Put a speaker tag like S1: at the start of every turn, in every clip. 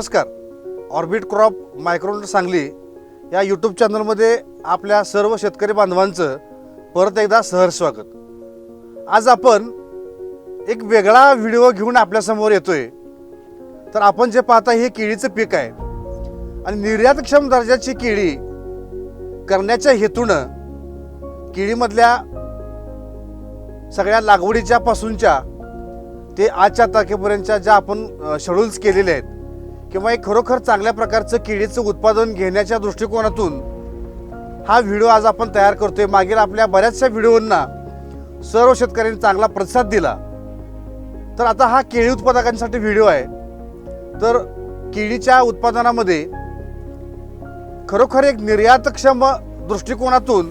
S1: नमस्कार. Orbit crop micron Sangli या YouTube चॅनलमध्ये आपल्या सर्व शेतकरी बांधवांचं परत एकदा सहर्ष स्वागत. आज आपण एक वेगळा व्हिडिओ घेऊन आपल्यासमोर येतोय. तर आपण जे पाहता हे केळीचं पीक आहे. आणि निर्यातक्षम दर्जाची केळी करण्याच्या हेतूनं केळीमधल्या सगळ्या लागवडीच्या पासूनच्या ते आजच्या तारखेपर्यंतच्या ज्या आपण शेड्यूल्स केलेल्या आहेत किंवा एक खरोखर चांगल्या प्रकारचं केळीचं उत्पादन घेण्याच्या दृष्टिकोनातून हा व्हिडिओ आज आपण तयार करतोय. मागील आपल्या बऱ्याचशा व्हिडिओंना सर्व शेतकऱ्यांनी चांगला प्रतिसाद दिला. तर आता हा केळी उत्पादकांसाठी व्हिडिओ आहे. तर केळीच्या उत्पादनामध्ये खरोखर एक निर्यातक्षम दृष्टिकोनातून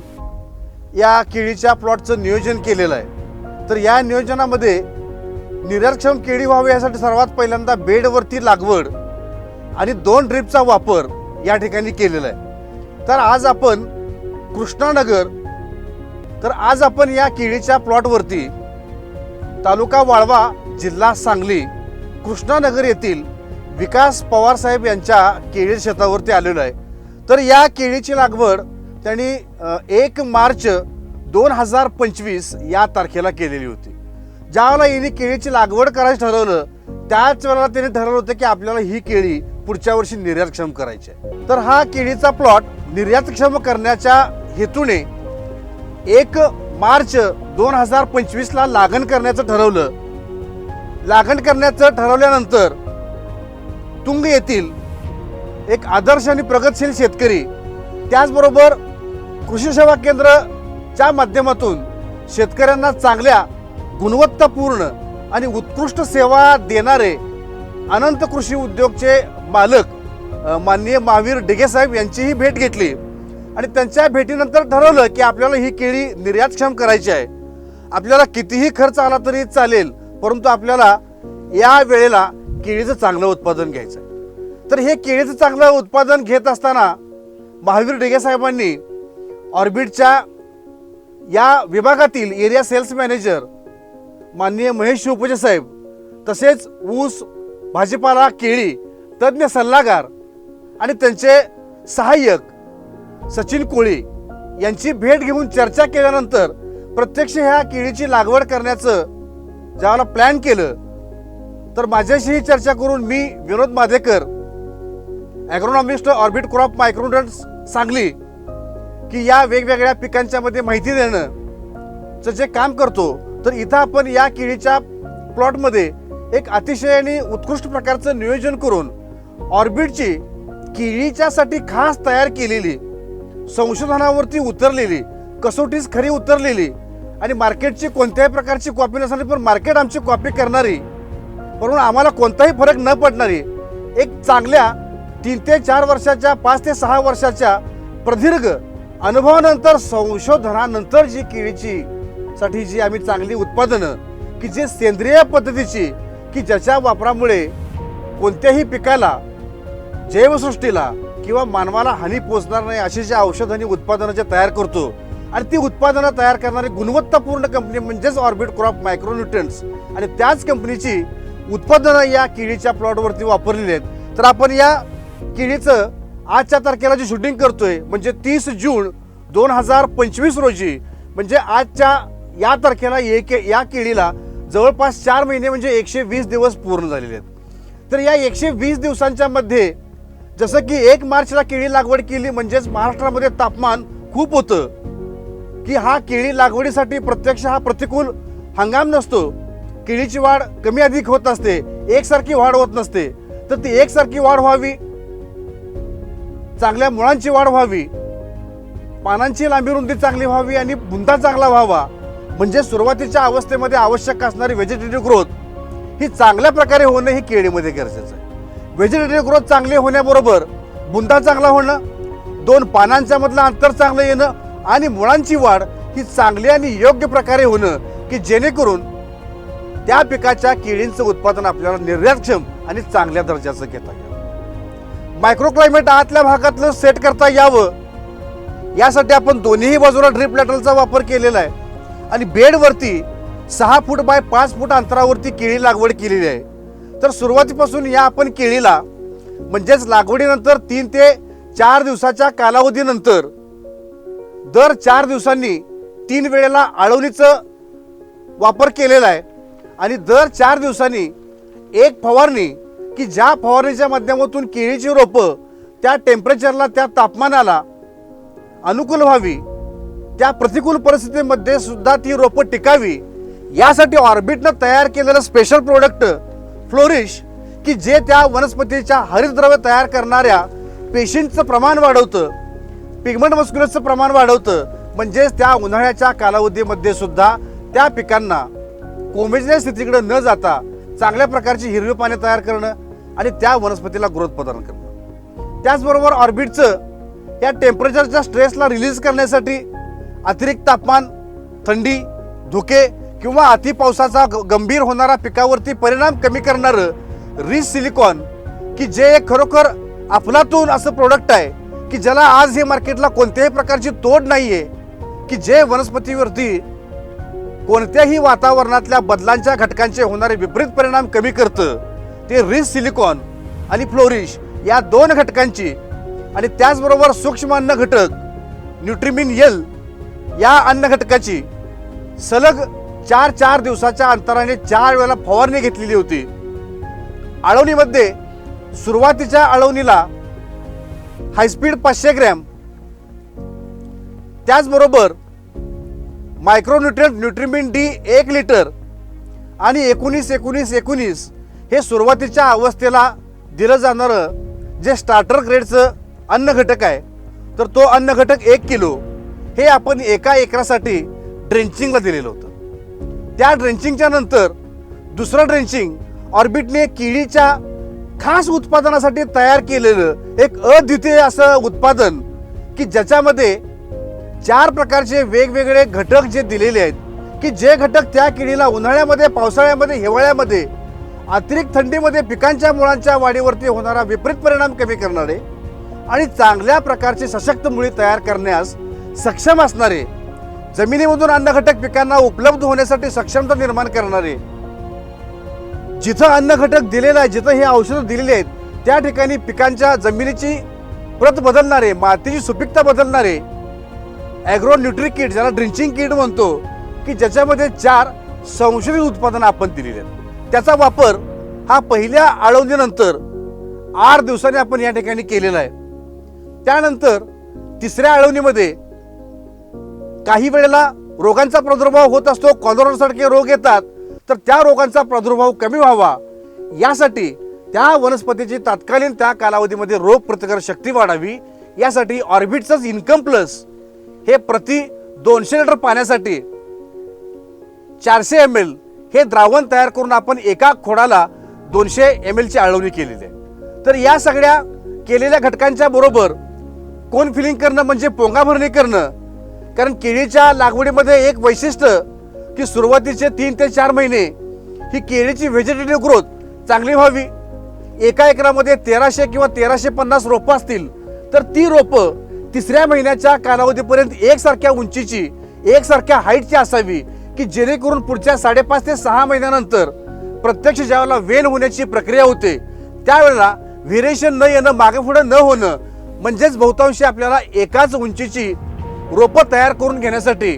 S1: या केळीच्या प्लॉटचं नियोजन केलेलं आहे. तर या नियोजनामध्ये निर्यातक्षम केळी व्हावी यासाठी सर्वात पहिल्यांदा बेडवरती लागवड आणि दोन ड्रिपचा वापर या ठिकाणी केलेला आहे. तर आज आपण कृष्णानगर तर आज आपण या केळीच्या प्लॉटवरती तालुका वाळवा जिल्हा सांगली कृष्णानगर येथील विकास पवार साहेब यांच्या केळी शेतावरती आलेलो आहे. तर या केळीची लागवड त्यांनी एक मार्च दोन हजार पंचवीस या तारखेला केलेली होती. ज्यावेळेला यांनी केळीची लागवड करायचं ठरवलं त्याच वेळेला त्यांनी ठरवलं होतं की आपल्याला ही केळी पुढच्या वर्षी निर्यातक्षम करायचे. तर हा केळीचा प्लॉट निर्यातक्षम करण्याच्या हेतूने एक मार्च दोन हजार पंचवीसला लागण करण्याचं ठरवलं. लागण करण्याचं ठरवल्यानंतर तुंग येथील एक आदर्श आणि प्रगतशील शेतकरी त्याचबरोबर कृषी सेवा केंद्रच्या माध्यमातून शेतकऱ्यांना चांगल्या गुणवत्तापूर्ण आणि उत्कृष्ट सेवा देणारे अनंत कृषी उद्योगचे मालक माननीय महावीर डिगेसाहेब यांचीही भेट घेतली. आणि त्यांच्या भेटीनंतर ठरवलं की आपल्याला ही केळी निर्यातक्षम करायची आहे. आपल्याला कितीही खर्च आला तरी चालेल परंतु आपल्याला या वेळेला केळीचं चांगलं उत्पादन घ्यायचं आहे तर हे केळीचं चांगलं उत्पादन घेत असताना महावीर डेगेसाहेबांनी ऑर्बिटच्या या विभागातील एरिया सेल्स मॅनेजर माननीय महेश शिवपूजे साहेब तसेच ऊस भाजीपाला केळी तज्ज्ञ सल्लागार आणि त्यांचे सहाय्यक सचिन कोळी यांची भेट घेऊन चर्चा केल्यानंतर प्रत्यक्ष ह्या केळीची लागवड करण्याचं ज्यावेळेला प्लॅन केलं तर माझ्याशीही चर्चा करून मी Vinod Madhekar agronomist orbit crop मायक्रोडन्स Sangli की या वेगवेगळ्या पिकांच्या मध्ये माहिती देणं जे काम करतो तर इथं आपण या केळीच्या प्लॉटमध्ये एक अतिशय आणि उत्कृष्ट प्रकारचं नियोजन करून ऑर्बिटची केळीच्यासाठी खास तयार केलेली संशोधनावरती उतरलेली कसोटीच खरी उतरलेली आणि मार्केटची कोणत्याही प्रकारची कॉपी नसणारी पण मार्केट आमची कॉपी करणारी म्हणून आम्हाला कोणताही फरक न पडणारी एक चांगल्या तीन ते चार वर्षाच्या पाच ते सहा वर्षाच्या प्रदीर्घ अनुभवानंतर संशोधनानंतर जी केळीची साठी जी आम्ही चांगली उत्पादनं की जे सेंद्रिय पद्धतीची की ज्याच्या वापरामुळे कोणत्याही पिकाला जैवसृष्टीला किंवा मानवाला हानी पोचणार नाही अशी जी औषध आणि उत्पादनं जे तयार करतो आणि ती उत्पादनं तयार करणारी गुणवत्तापूर्ण कंपनी म्हणजेच ऑर्बिट क्रॉप मायक्रोन्युट्रन्स आणि त्याच कंपनीची उत्पादनं या केळीच्या प्लॉटवरती वापरलेली आहेत. तर आपण या केळीचं आजच्या तारखेला जे शूटिंग करतोय म्हणजे तीस जून दोन हजार पंचवीस रोजी म्हणजे आजच्या या तारखेला एक या केळीला जवळपास चार महिने म्हणजे एकशे वीस दिवस पूर्ण झालेले आहेत. तर या एकशे वीस दिवसांच्या मध्ये जसं की एक मार्चला केळी लागवड केली म्हणजेच महाराष्ट्रामध्ये तापमान खूप होतं की हा केळी लागवडीसाठी प्रत्यक्ष हा प्रतिकूल हंगाम नसतो. केळीची वाढ कमी अधिक होत असते एकसारखी वाढ होत नसते. तर ती एकसारखी वाढ व्हावी चांगल्या मुळांची वाढ व्हावी पानांची लांबी रुंदी चांगली व्हावी आणि बुंदा चांगला व्हावा म्हणजे सुरुवातीच्या अवस्थेमध्ये आवश्यक असणारी व्हेजिटेटिव्ह ग्रोथ ही चांगल्या प्रकारे होणं ही केळीमध्ये गरजेचं आहे. व्हेजिटेटिव्ह ग्रोथ चांगली होण्याबरोबर बुंदा चांगला होणं दोन पानांच्या मधलं अंतर चांगलं येणं आणि मुळांची वाढ ही चांगली आणि योग्य प्रकारे होणं की जेणेकरून त्या पिकाच्या केळींचं उत्पादन आपल्याला निर्यातक्षम आणि चांगल्या दर्जाचं घेता येईल. मायक्रोक्लायमेट आतल्या भागातलं सेट करता यावं. यासाठी आपण दोन्ही बाजूला ड्रिप लॅटरचा वापर केलेला आहे. आणि बेडवरती सहा फूट बाय पाच फूट अंतरावरती केळी लागवड केलेली आहे. तर सुरुवातीपासून या आपण केळीला म्हणजेच लागवडीनंतर तीन ते चार दिवसाच्या कालावधीनंतर दर चार दिवसांनी तीन वेळेला आळवणीचं वापर केलेला आहे. आणि दर चार दिवसांनी एक फवारणी की ज्या फवारणीच्या माध्यमातून केळीची रोपं त्या टेम्परेचरला त्या तापमानाला अनुकूल व्हावी. त्या प्रतिकूल परिस्थितीमध्ये सुद्धा ती रोपं टिकावी. यासाठी ऑर्बिटनं तयार केलेलं स्पेशल प्रोडक्ट फ्लोरिश की जे त्या वनस्पतीच्या हरितद्रव्य तयार करणाऱ्या पेशींचं प्रमाण वाढवतं. पिगमेंट मस्क्युलसचं प्रमाण वाढवतं. म्हणजेच त्या उन्हाळ्याच्या कालावधीमध्ये सुद्धा त्या पिकांना कोमेजण्या स्थितीकडे न जाता चांगल्या प्रकारची हिरवी पाने तयार करणं आणि त्या वनस्पतीला ग्रोथ प्रदान करणं. त्याचबरोबर ऑर्बिटचं या टेम्परेचरच्या स्ट्रेसला रिलीज करण्यासाठी अतिरिक्त तापमान थंडी धुके किंवा अतिपावसाचा ग- गंभीर होणारा पिकावरती परिणाम कमी करणारं रिस सिलिकॉन की जे एक खरोखर अफलातून असं प्रोडक्ट आहे की ज्याला आज हे मार्केटला कोणत्याही प्रकारची तोड नाही आहे की जे वनस्पतीवरती कोणत्याही वातावरणातल्या बदलांच्या घटकांचे होणारे विपरीत परिणाम कमी करतं ते रिस सिलिकॉन आणि फ्लोरिश या दोन घटकांची आणि त्याचबरोबर सूक्ष्म अन्न घटक न्यूट्रिमिन यल या अन्न घटकाची सलग चार चार दिवसाच्या अंतराने चार वेळेला फवारणी घेतलेली होती. आळवणीमध्ये सुरुवातीच्या आळवणीला हायस्पीड पाचशे ग्रॅम त्याचबरोबर मायक्रोन्युट्रियंट न्यूट्रिमिन डी एक लिटर आणि एकोणीस एकोणीस एकोणीस हे सुरुवातीच्या अवस्थेला दिलं जाणारं जे स्टार्टर ग्रेडचं अन्न घटक आहे. तर तो अन्न घटक एक किलो हे आपण एका एकरासाठी ड्रेंचिंगला दिलेलं होतं. त्या ड्रेंचिंगच्या नंतर दुसरं ड्रेंचिंग ऑर्बिटने केळीच्या खास उत्पादनासाठी तयार केलेलं एक अद्वितीय असं उत्पादन की ज्याच्यामध्ये चार प्रकारचे वेगवेगळे घटक जे दिलेले आहेत की जे घटक त्या केळीला उन्हाळ्यामध्ये पावसाळ्यामध्ये हिवाळ्यामध्ये अतिरिक्त थंडीमध्ये पिकांच्या मुळांच्या वाढीवरती होणारा विपरीत परिणाम कमी करणारे आणि चांगल्या प्रकारची सशक्त मुळी तयार करण्यास सक्षम असणारे जमिनीमधून अन्न घटक पिकांना उपलब्ध होण्यासाठी सक्षमता निर्माण करणारे. जिथं अन्न घटक दिलेलं आहे जिथं हे औषधं दिलेली आहेत त्या ठिकाणी पिकांच्या जमिनीची प्रत बदलणारे मातीची सुपीकता बदलणारे ॲग्रो न्यूट्री किट ज्याला ड्रिंचिंग किट म्हणतो की ज्याच्यामध्ये चार संशोधित उत्पादनं आपण दिलेली आहेत. त्याचा वापर हा पहिल्या आळवणीनंतर आठ दिवसांनी आपण या ठिकाणी केलेला आहे. त्यानंतर तिसऱ्या आळवणीमध्ये काही वेळेला रोगांचा प्रादुर्भाव होत असतो कॉलरासारखे रोग येतात तर त्या रोगांचा प्रादुर्भाव कमी व्हावा. यासाठी त्या वनस्पतीची तात्कालीन त्या कालावधीमध्ये रोग प्रतिकार शक्ती वाढावी. यासाठी ऑर्बिटचंच इन्कम प्लस हे प्रति दोनशे लिटर पाण्यासाठी चारशे एम एल हे द्रावण तयार करून आपण एका खोडाला दोनशे एम एलची आळवणी केलेली आहे. तर या सगळ्या केलेल्या घटकांच्या बरोबर कोण फिलिंग करणं म्हणजे पोंगा भरणी करणं कारण केळीच्या लागवडीमध्ये एक वैशिष्ट्य की सुरुवातीचे तीन ते चार महिने ही केळीची व्हेजिटेटिव्ह ग्रोथ चांगली व्हावी. एका एकरामध्ये तेराशे किंवा तेराशे पन्नास रोपं असतील तर ती रोपं तिसऱ्या महिन्याच्या कालावधीपर्यंत एकसारख्या उंचीची एकसारख्या हाईटची असावी की जेणेकरून पुढच्या साडेपाच ते सहा महिन्यानंतर प्रत्यक्ष ज्यावेळेला वेल होण्याची प्रक्रिया होते त्यावेळेला व्हेरिएशन न येणं मागे पुढे न होणं म्हणजेच बहुतांशी आपल्याला एकाच उंचीची रोपं तयार करून घेण्यासाठी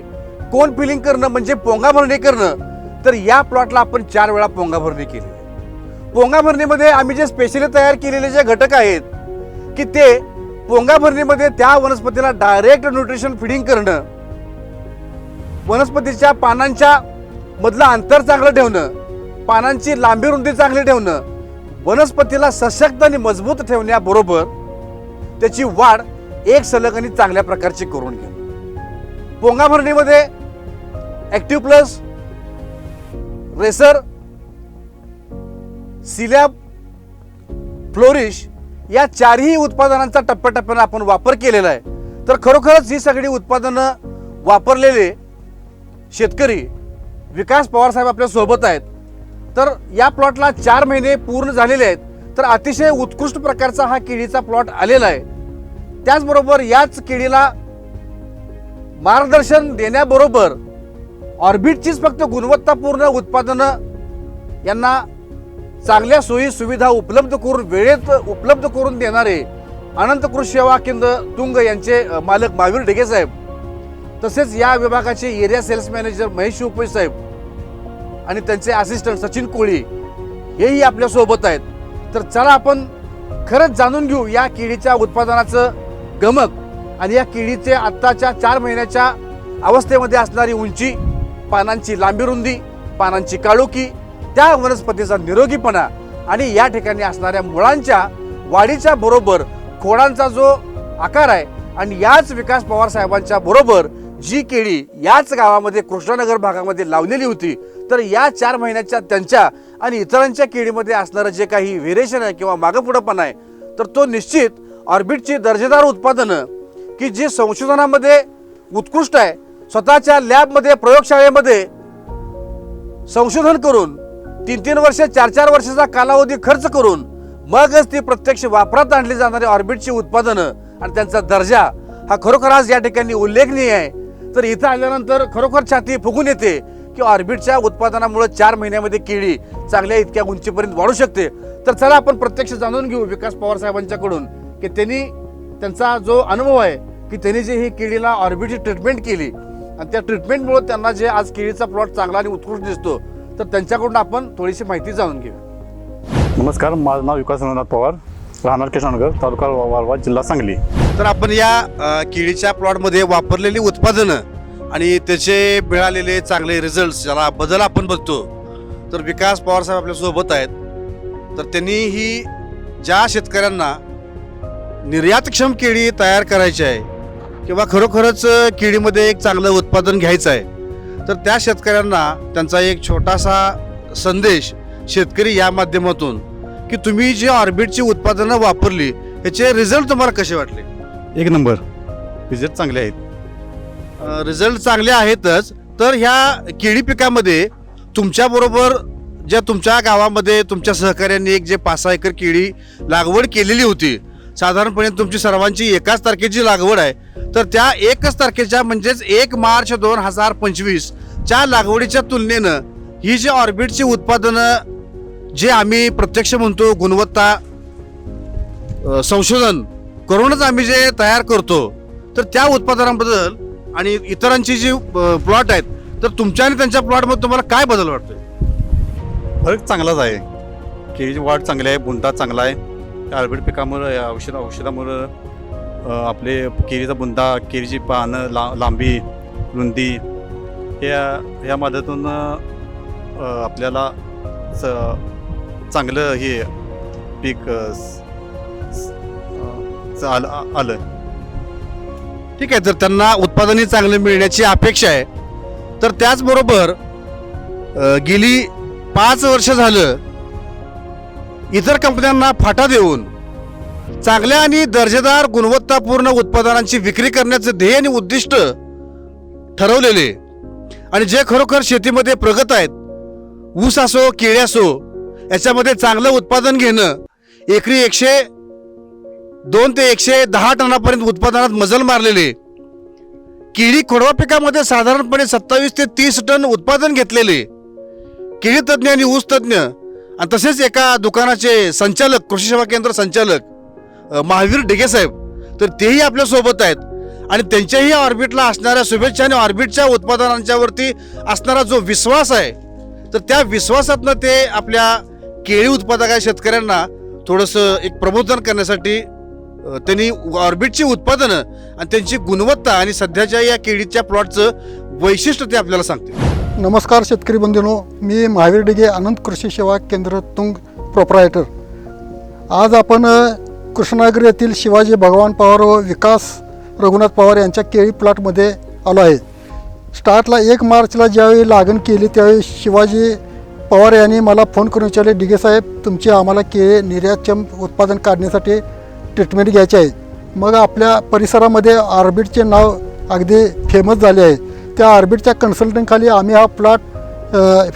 S1: कोण फिलिंग करणं म्हणजे पोंगा भरणी करणं तर या प्लॉटला आपण चार वेळा पोंगा भरणी केली. पोंगा भरणीमध्ये आम्ही जे स्पेशली तयार केलेले जे घटक आहेत की ते पोंगा भरणीमध्ये त्या वनस्पतीला डायरेक्ट न्यूट्रिशन फिडिंग करणं वनस्पतीच्या पानांच्या मधलं अंतर चांगलं ठेवणं पानांची लांबी रुंदी चांगली ठेवणं वनस्पतीला सशक्त आणि मजबूत ठेवण्याबरोबर त्याची वाढ एक सलग आणि चांगल्या प्रकारची करून घेणं. पोंगा भरणीमध्ये ॲक्टिव्ह प्लस रेसर सिलॅब फ्लोरिश या चारही उत्पादनांचा टप्प्याटप्प्यानं आपण वापर केलेला आहे. तर खरोखरच ही सगळी उत्पादनं वापरलेले शेतकरी विकास पवार साहेब आपल्यासोबत आहेत. तर या प्लॉटला चार महिने पूर्ण झालेले आहेत. तर अतिशय उत्कृष्ट प्रकारचा हा केळीचा प्लॉट आलेला आहे. त्याचबरोबर याच केळीला मार्गदर्शन देण्याबरोबर ऑर्बिटचीच फक्त गुणवत्तापूर्ण उत्पादनं यांना चांगल्या सोयी सुविधा उपलब्ध करून वेळेत उपलब्ध करून देणारे अनंत कृषी सेवा केंद्र तुंग यांचे मालक महावीर ढेगे साहेब. तसेच या विभागाचे area sales manager Mahesh Upe साहेब आणि त्यांचे असिस्टंट सचिन कोळी हेही आपल्यासोबत आहेत. तर चला आपण खरंच जाणून घेऊ या केळीच्या उत्पादनाचं गमक आणि या केळीचे आत्ताच्या चार महिन्याच्या अवस्थेमध्ये असणारी उंची पानांची लांबी रुंदी पानांची काळोखी त्या वनस्पतीचा निरोगीपणा आणि या ठिकाणी असणाऱ्या मुळांच्या वाढीच्या बरोबर खोडांचा जो आकार आहे आणि याच विकास पवार साहेबांच्या बरोबर जी केळी याच गावामध्ये कृष्णानगर भागामध्ये लावलेली होती तर या चार महिन्याच्या त्यांच्या आणि इतरांच्या केळीमध्ये असणारं जे काही व्हेरिएशन आहे किंवा मागंपुढंपणा आहे तर तो निश्चित ऑर्बिटची दर्जेदार उत्पादनं की जी संशोधनामध्ये उत्कृष्ट आहे स्वतःच्या लॅबमध्ये प्रयोगशाळेमध्ये संशोधन करून तीन तीन वर्ष चार चार वर्षाचा कालावधी खर्च करून मगच ती प्रत्यक्ष वापरात आणली जाणारी ऑर्बिटची उत्पादनं आणि त्यांचा दर्जा हा खरोखर आज या ठिकाणी उल्लेखनीय आहे. तर इथं आल्यानंतर खरोखर छाती फुगून येते की ऑर्बिटच्या उत्पादनामुळे चार महिन्यामध्ये केळी चांगल्या इतक्या उंचीपर्यंत वाढू शकते. तर चला आपण प्रत्यक्ष जाणून घेऊ विकास पवार साहेबांच्याकडून की त्यांनी त्यांचा जो अनुभव आहे की त्यांनी जे ही केळीला ऑर्बिटची ट्रीटमेंट केली आणि त्या ट्रीटमेंटमुळे त्यांना जे आज केळीचा प्लॉट चांगला आणि उत्कृष्ट दिसतो तर त्यांच्याकडून आपण थोडीशी माहिती जाणून घेऊ
S2: नमस्कार माझं नाव विकास रंगनाथ पवार राहणार किशनगर तालुका वाळवा जिल्हा सांगली.
S1: तर आपण या केळीच्या प्लॉटमध्ये वापरलेली उत्पादनं आणि त्याचे मिळालेले चांगले रिझल्ट ज्याला बदल आपण बघतो तर विकास पवार साहेब आपल्यासोबत आहेत. तर त्यांनी ही ज्या शेतकऱ्यांना निर्यातक्षम केळी तयार करायची आहे किंवा खरोखरच केळीमध्ये एक चांगलं उत्पादन घ्यायचं आहे तर त्या शेतकऱ्यांना त्यांचा एक छोटासा संदेश शेतकरी या माध्यमातून की तुम्ही जी ऑर्बिटची उत्पादनं वापरली ह्याचे रिझल्ट तुम्हाला कसे वाटले?
S2: एक नंबर. रिझल्ट चांगले आहेत.
S1: रिझल्ट चांगले आहेतच तर ह्या केळी पिकामध्ये तुमच्याबरोबर ज्या तुमच्या गावामध्ये तुमच्या सहकार्यांनी एक जे पाच सहा एकर केळी लागवड केलेली होती साधारणपणे तुमची सर्वांची एकाच तारखेची लागवड आहे. तर त्या एकच तारखेच्या म्हणजेच एक मार्च दोन हजार पंचवीस च्या लागवडीच्या तुलनेनं ही जी ऑर्बिटची उत्पादनं जे आम्ही प्रत्यक्ष म्हणतो गुणवत्ता संशोधन करूनच आम्ही जे तयार करतो तर त्या उत्पादनाबद्दल आणि इतरांची जी प्लॉट आहेत तर तुमच्या आणि त्यांच्या प्लॉटमध्ये तुम्हाला काय बदल वाटतोय?
S2: फरक चांगलाच आहे. केळीची वाढ चांगली आहे बुंटा चांगला आहे. त्या आर्बिट पिकामुळं या औषध औषधामुळं आपले केळीचा बुंदा केळीची पानं ला लांबी रुंदी या या मदतून आपल्याला च- चांगलं हे पीक आलं आलं.
S1: ठीक आहे तर त्यांना उत्पादनही चांगलं मिळण्याची अपेक्षा आहे तर त्याचबरोबर गेली पाच वर्ष झालं इतर कंपन्यांना फाटा देऊन चांगल्या आणि दर्जेदार गुणवत्तापूर्ण उत्पादनांची विक्री करण्याचं ध्येय आणि उद्दिष्ट ठरवलेले. आणि जे खरोखर शेतीमध्ये प्रगत आहेत ऊस असो केळी असो याच्यामध्ये चांगलं उत्पादन घेणं एकरी एकशे दोन ते एकशे दहा टनापर्यंत उत्पादनात मजल मारलेले. केळी खोडवा पिकामध्ये साधारणपणे सत्तावीस ते तीस टन उत्पादन घेतलेले. केळी तज्ज्ञ आणि ऊस तज्ज्ञ आणि तसेच एका दुकानाचे संचालक कृषी सेवा केंद्र संचालक महावीर ढिगे साहेब तर तेही आपल्यासोबत आहेत. आणि त्यांच्याही ऑर्बिटला असणाऱ्या शुभेच्छा आणि ऑर्बिटच्या उत्पादनांच्यावरती असणारा जो विश्वास आहे तर त्या विश्वासातनं ते आपल्या केळी उत्पादक शेतकऱ्यांना थोडंसं एक प्रबोधन करण्यासाठी त्यांनी ऑर्बिटची उत्पादनं आणि त्यांची गुणवत्ता आणि सध्याच्या या केळीच्या प्लॉटचं वैशिष्ट्य ते आपल्याला सांगते
S3: नमस्कार शेतकरी बंधूनो मी महावीर डिगे अनंत कृषी सेवा केंद्र तुंग प्रोप्रायटर आज आपण अ, येथील शिवाजी भगवान पवार व विकास रघुनाथ पवार यांच्या केळी प्लॉटमध्ये आलो आहे. स्टार्टला एक मार्चला ज्यावेळी लागण केली त्यावेळी शिवाजी पवार यांनी मला फोन करून विचारले डिगे साहेब तुमची आम्हाला केळी निर्यातक्षम उत्पादन काढण्यासाठी ट्रीटमेंट घ्यायची आहे. मग आपल्या परिसरामध्ये आर्बिटचे नाव अगदी फेमस झाले आहे. त्या ऑर्बिटच्या कन्सल्टंटखाली आम्ही हा प्लॉट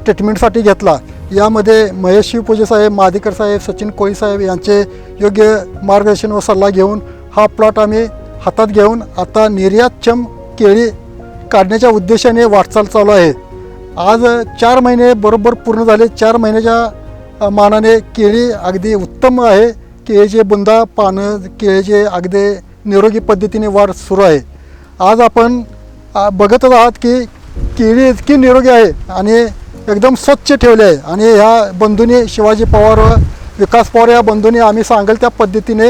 S3: ट्रीटमेंटसाठी घेतला. यामध्ये महेश शिवपूजे साहेब माधिकर साहेब सचिन कोळी साहेब यांचे योग्य मार्गदर्शन व सल्ला घेऊन हा प्लॉट आम्ही हातात घेऊन आता निर्यातक्षम केळी काढण्याच्या उद्देशाने वाटचाल चालू आहे. आज चार महिने बरोबर पूर्ण झाले. चार महिन्याच्या मानाने केळी अगदी उत्तम आहे. केळीचे बुंदा पानं केळीचे अगदी निरोगी पद्धतीने वाढ सुरू आहे. आज आपण बघतच आहात की केळी इतकी निरोगी आहे आणि एकदम स्वच्छ ठेवले आहे. आणि ह्या बंधूंनी शिवाजी पवार व विकास पवार या बंधूंनी आम्ही सांगेल त्या पद्धतीने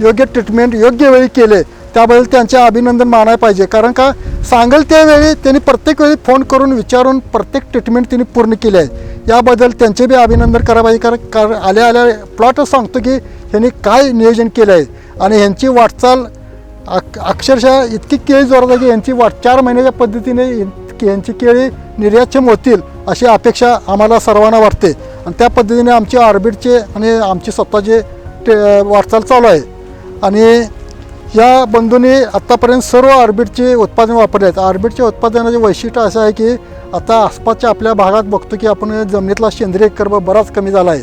S3: योग्य ट्रीटमेंट योग्य वेळी केले. त्याबद्दल त्यांचे अभिनंदन मानायला पाहिजे. कारण का सांगेल त्यावेळी त्यांनी प्रत्येक वेळी फोन करून विचारून प्रत्येक ट्रीटमेंट त्यांनी पूर्ण केली आहे. याबद्दल त्यांचे बी अभिनंदन करायला पाहिजे कारण कारण आल्या आल्या प्लॉटच सांगतो की ह्यांनी काय नियोजन केलं आहे. आणि ह्यांची वाटचाल अक अक्षरशः इतकी केळी जोरात आहे की यांची वाट चार महिन्याच्या पद्धतीने यांची केळी निर्यातक्षम होतील अशी अपेक्षा आम्हाला सर्वांना वाटते. आणि त्या पद्धतीने आमचे ऑर्बिटचे आणि आमची स्वतःचे टे वाटचाल चालू आहे. आणि या बंधूंनी आत्तापर्यंत सर्व ऑर्बिटचे उत्पादन वापरले आहेत. ऑर्बिटच्या उत्पादनाचे वैशिष्ट्य असं आहे की आता आसपासच्या आपल्या भागात बघतो की आपण जमिनीतला सेंद्रिय कर्ब बराच कमी झाला आहे.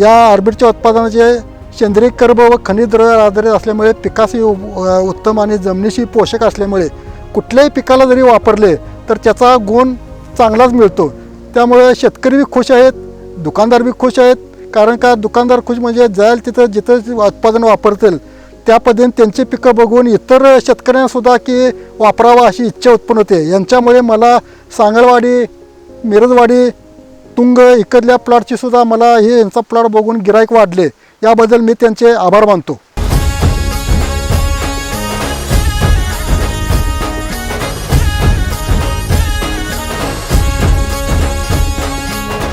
S3: या ऑर्बिटच्या उत्पादनाचे सेंद्रिय कर्ब व खनिज द्रव्य आधारित असल्यामुळे पिकाशी उत्तम आणि जमिनीशी पोषक असल्यामुळे कुठल्याही पिकाला जरी वापरले तर त्याचा गुण चांगलाच मिळतो. त्यामुळे शेतकरी बी खुश आहेत दुकानदार बी खुश आहेत कारण का दुकानदार खुश म्हणजे जाईल तिथं जिथं उत्पादन वापरतील त्या पद्धतीने त्यांची पिकं बघून इतर शेतकऱ्यांनासुद्धा की वापरावं अशी इच्छा उत्पन्न होते. यांच्यामुळे मला सांगळवाडी मिरजवाडी तुंग इकडल्या प्लॉटची सुद्धा मला हे यांचा प्लॉट बघून गिराईक वाढले. याबद्दल मी त्यांचे आभार मानतो.